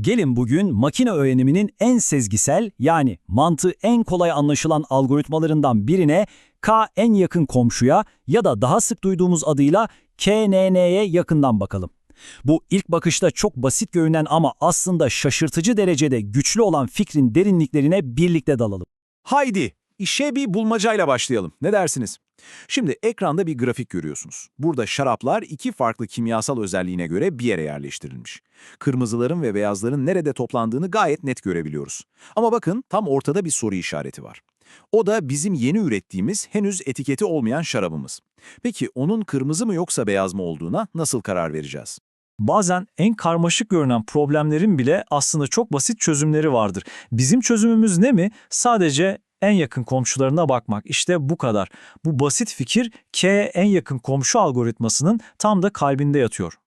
Gelin bugün makine öğreniminin en sezgisel yani mantığı en kolay anlaşılan algoritmalarından birine K en yakın komşuya ya da daha sık duyduğumuz adıyla KNN'ye yakından bakalım. Bu ilk bakışta çok basit görünen ama aslında şaşırtıcı derecede güçlü olan fikrin derinliklerine birlikte dalalım. Haydi işe bir bulmacayla başlayalım. Ne dersiniz? Şimdi ekranda bir grafik görüyorsunuz. Burada şaraplar iki farklı kimyasal özelliğine göre bir yere yerleştirilmiş. Kırmızıların ve beyazların nerede toplandığını gayet net görebiliyoruz. Ama bakın tam ortada bir soru işareti var. O da bizim yeni ürettiğimiz henüz etiketi olmayan şarabımız. Peki onun kırmızı mı yoksa beyaz mı olduğuna nasıl karar vereceğiz? Bazen en karmaşık görünen problemlerin bile aslında çok basit çözümleri vardır. Bizim çözümümüz ne mi? Sadece en yakın komşularına bakmak. İşte bu kadar. Bu basit fikir K en yakın komşu algoritmasının tam da kalbinde yatıyor.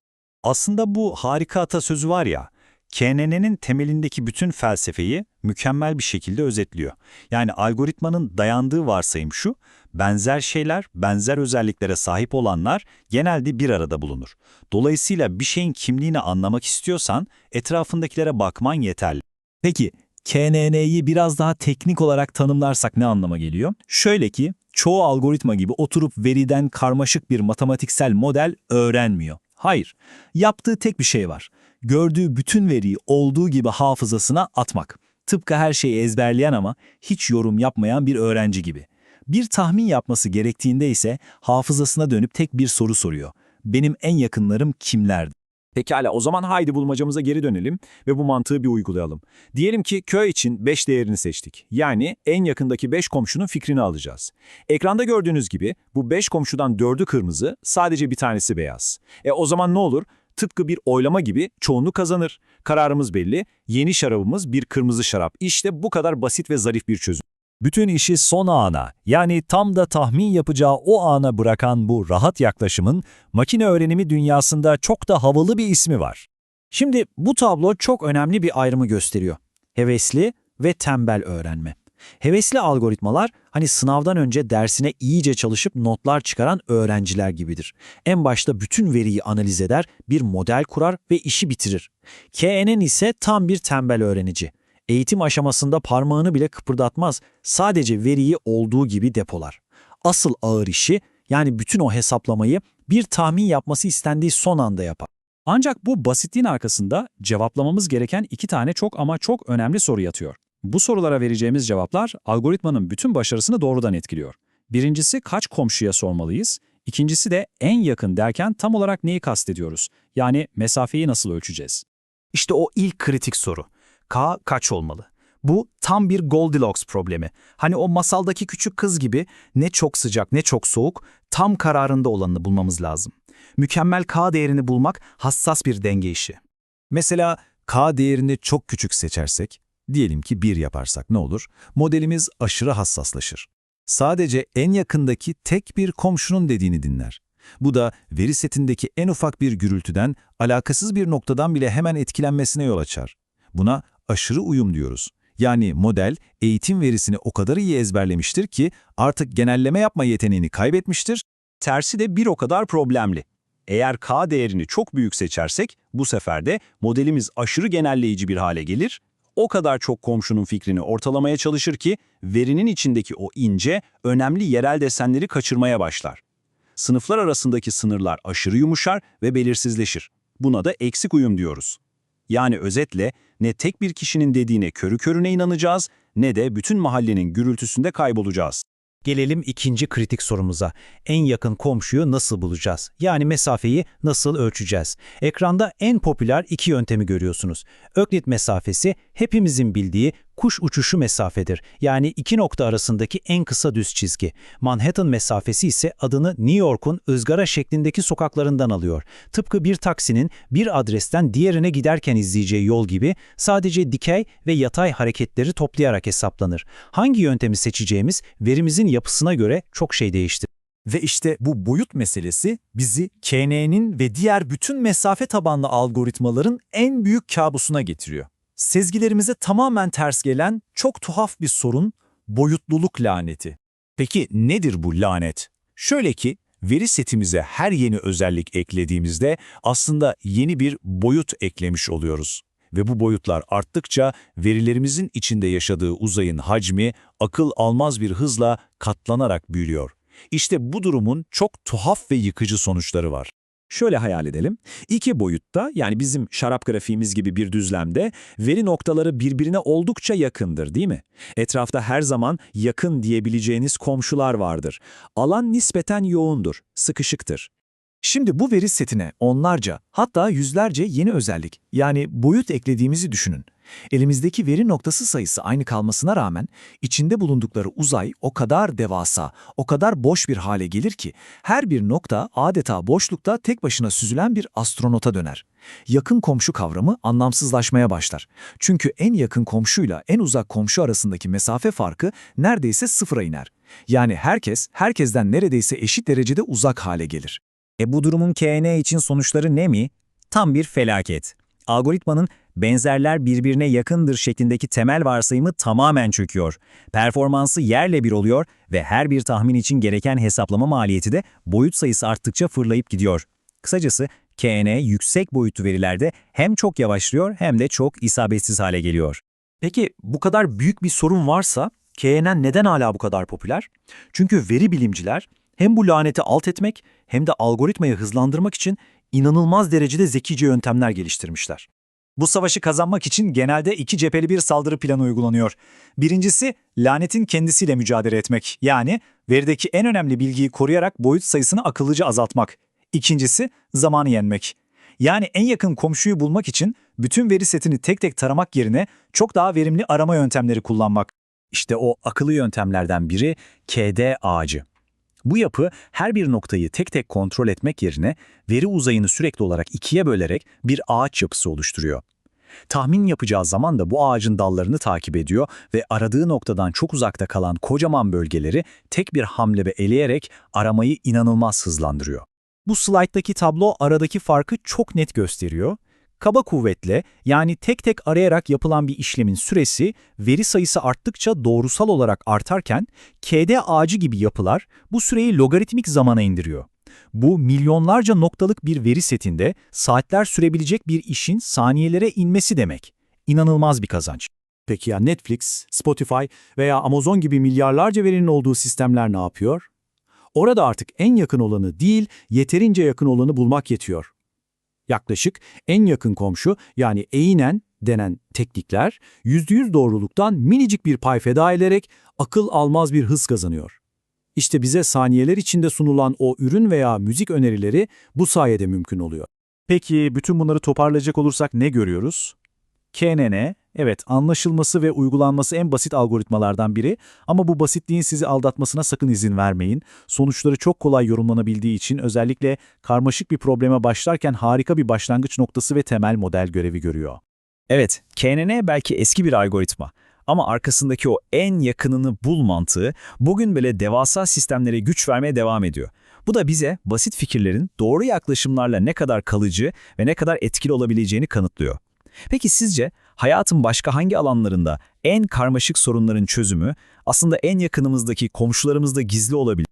Aslında bu harika atasözü var ya, KNN'nin temelindeki bütün felsefeyi mükemmel bir şekilde özetliyor. Yani algoritmanın dayandığı varsayım şu, benzer şeyler, benzer özelliklere sahip olanlar genelde bir arada bulunur. Dolayısıyla bir şeyin kimliğini anlamak istiyorsan etrafındakilere bakman yeterli. Peki KNN'yi biraz daha teknik olarak tanımlarsak ne anlama geliyor? Şöyle ki çoğu algoritma gibi oturup veriden karmaşık bir matematiksel model öğrenmiyor. Hayır, yaptığı tek bir şey var. Gördüğü bütün veriyi olduğu gibi hafızasına atmak. Tıpkı her şeyi ezberleyen ama hiç yorum yapmayan bir öğrenci gibi. Bir tahmin yapması gerektiğinde ise hafızasına dönüp tek bir soru soruyor. Benim en yakınlarım kimlerdi? Pekala o zaman haydi bulmacamıza geri dönelim ve bu mantığı bir uygulayalım. Diyelim ki köy için 5 değerini seçtik. Yani en yakındaki 5 komşunun fikrini alacağız. Ekranda gördüğünüz gibi bu 5 komşudan 4'ü kırmızı, sadece bir tanesi beyaz. E o zaman ne olur? Tıpkı bir oylama gibi çoğunluk kazanır. Kararımız belli. Yeni şarabımız bir kırmızı şarap. İşte bu kadar basit ve zarif bir çözüm. Bütün işi son ana, yani tam da tahmin yapacağı o ana bırakan bu rahat yaklaşımın makine öğrenimi dünyasında çok da havalı bir ismi var. Şimdi bu tablo çok önemli bir ayrımı gösteriyor. Hevesli ve tembel öğrenme. Hevesli algoritmalar hani sınavdan önce dersine iyice çalışıp notlar çıkaran öğrenciler gibidir. En başta bütün veriyi analiz eder, bir model kurar ve işi bitirir. KNN ise tam bir tembel öğrenici. Eğitim aşamasında parmağını bile kıpırdatmaz, sadece veriyi olduğu gibi depolar. Asıl ağır işi, yani bütün o hesaplamayı bir tahmin yapması istendiği son anda yapar. Ancak bu basitliğin arkasında cevaplamamız gereken iki tane çok ama çok önemli soru yatıyor. Bu sorulara vereceğimiz cevaplar algoritmanın bütün başarısını doğrudan etkiliyor. Birincisi kaç komşuya sormalıyız? İkincisi de en yakın derken tam olarak neyi kastediyoruz? Yani mesafeyi nasıl ölçeceğiz? İşte o ilk kritik soru. K kaç olmalı? Bu tam bir Goldilocks problemi. Hani o masaldaki küçük kız gibi ne çok sıcak ne çok soğuk, tam kararında olanını bulmamız lazım. Mükemmel K değerini bulmak hassas bir denge işi. Mesela K değerini çok küçük seçersek, diyelim ki 1 yaparsak ne olur? Modelimiz aşırı hassaslaşır. Sadece en yakındaki tek bir komşunun dediğini dinler. Bu da veri setindeki en ufak bir gürültüden, alakasız bir noktadan bile hemen etkilenmesine yol açar. Buna aşırı uyum diyoruz. Yani model eğitim verisini o kadar iyi ezberlemiştir ki artık genelleme yapma yeteneğini kaybetmiştir. Tersi de bir o kadar problemli. Eğer K değerini çok büyük seçersek, bu sefer de modelimiz aşırı genelleyici bir hale gelir, o kadar çok komşunun fikrini ortalamaya çalışır ki verinin içindeki o ince, önemli yerel desenleri kaçırmaya başlar. Sınıflar arasındaki sınırlar aşırı yumuşar ve belirsizleşir. Buna da eksik uyum diyoruz. Yani özetle ne tek bir kişinin dediğine körü körüne inanacağız ne de bütün mahallenin gürültüsünde kaybolacağız. Gelelim ikinci kritik sorumuza. En yakın komşuyu nasıl bulacağız? Yani mesafeyi nasıl ölçeceğiz? Ekranda en popüler iki yöntemi görüyorsunuz. Öklit mesafesi hepimizin bildiği kuş uçuşu mesafedir. Yani iki nokta arasındaki en kısa düz çizgi. Manhattan mesafesi ise adını New York'un ızgara şeklindeki sokaklarından alıyor. Tıpkı bir taksinin bir adresten diğerine giderken izleyeceği yol gibi sadece dikey ve yatay hareketleri toplayarak hesaplanır. Hangi yöntemi seçeceğimiz verimizin yapısına göre çok şey değiştirir. Ve işte bu boyut meselesi bizi KNN'in ve diğer bütün mesafe tabanlı algoritmaların en büyük kabusuna getiriyor. Sezgilerimize tamamen ters gelen çok tuhaf bir sorun, boyutluluk laneti. Peki nedir bu lanet? Şöyle ki, veri setimize her yeni özellik eklediğimizde aslında yeni bir boyut eklemiş oluyoruz. Ve bu boyutlar arttıkça verilerimizin içinde yaşadığı uzayın hacmi akıl almaz bir hızla katlanarak büyüyor. İşte bu durumun çok tuhaf ve yıkıcı sonuçları var. Şöyle hayal edelim. İki boyutta yani bizim şarap grafiğimiz gibi bir düzlemde veri noktaları birbirine oldukça yakındır değil mi? Etrafta her zaman yakın diyebileceğiniz komşular vardır. Alan nispeten yoğundur, sıkışıktır. Şimdi bu veri setine onlarca hatta yüzlerce yeni özellik yani boyut eklediğimizi düşünün. Elimizdeki veri noktası sayısı aynı kalmasına rağmen içinde bulundukları uzay o kadar devasa, o kadar boş bir hale gelir ki her bir nokta adeta boşlukta tek başına süzülen bir astronota döner. Yakın komşu kavramı anlamsızlaşmaya başlar. Çünkü en yakın komşuyla en uzak komşu arasındaki mesafe farkı neredeyse sıfıra iner. Yani herkes herkesten neredeyse eşit derecede uzak hale gelir. E bu durumun KN için sonuçları ne mi? Tam bir felaket. Algoritmanın benzerler birbirine yakındır şeklindeki temel varsayımı tamamen çöküyor. Performansı yerle bir oluyor ve her bir tahmin için gereken hesaplama maliyeti de boyut sayısı arttıkça fırlayıp gidiyor. Kısacası KN yüksek boyutlu verilerde hem çok yavaşlıyor hem de çok isabetsiz hale geliyor. Peki bu kadar büyük bir sorun varsa KNN neden hala bu kadar popüler? Çünkü veri bilimciler hem bu laneti alt etmek hem de algoritmayı hızlandırmak için inanılmaz derecede zekice yöntemler geliştirmişler. Bu savaşı kazanmak için genelde iki cepheli bir saldırı planı uygulanıyor. Birincisi, lanetin kendisiyle mücadele etmek. Yani verideki en önemli bilgiyi koruyarak boyut sayısını akıllıca azaltmak. İkincisi, zamanı yenmek. Yani en yakın komşuyu bulmak için bütün veri setini tek tek taramak yerine çok daha verimli arama yöntemleri kullanmak. İşte o akıllı yöntemlerden biri KD ağacı. Bu yapı her bir noktayı tek tek kontrol etmek yerine veri uzayını sürekli olarak ikiye bölerek bir ağaç yapısı oluşturuyor. Tahmin yapacağı zaman da bu ağacın dallarını takip ediyor ve aradığı noktadan çok uzakta kalan kocaman bölgeleri tek bir hamlede eleyerek aramayı inanılmaz hızlandırıyor. Bu slayttaki tablo aradaki farkı çok net gösteriyor. Kaba kuvvetle yani tek tek arayarak yapılan bir işlemin süresi veri sayısı arttıkça doğrusal olarak artarken KD ağacı gibi yapılar bu süreyi logaritmik zamana indiriyor. Bu milyonlarca noktalık bir veri setinde saatler sürebilecek bir işin saniyelere inmesi demek. İnanılmaz bir kazanç. Peki ya Netflix, Spotify veya Amazon gibi milyarlarca verinin olduğu sistemler ne yapıyor? Orada artık en yakın olanı değil, yeterince yakın olanı bulmak yetiyor. Yaklaşık en yakın komşu yani eğinen denen teknikler %100 doğruluktan minicik bir pay feda ederek akıl almaz bir hız kazanıyor. İşte bize saniyeler içinde sunulan o ürün veya müzik önerileri bu sayede mümkün oluyor. Peki bütün bunları toparlayacak olursak ne görüyoruz? KNN, evet anlaşılması ve uygulanması en basit algoritmalardan biri ama bu basitliğin sizi aldatmasına sakın izin vermeyin. Sonuçları çok kolay yorumlanabildiği için özellikle karmaşık bir probleme başlarken harika bir başlangıç noktası ve temel model görevi görüyor. Evet, KNN belki eski bir algoritma ama arkasındaki o en yakınını bul mantığı bugün bile devasa sistemlere güç vermeye devam ediyor. Bu da bize basit fikirlerin doğru yaklaşımlarla ne kadar kalıcı ve ne kadar etkili olabileceğini kanıtlıyor. Peki sizce hayatın başka hangi alanlarında en karmaşık sorunların çözümü aslında en yakınımızdaki komşularımızda gizli olabilir?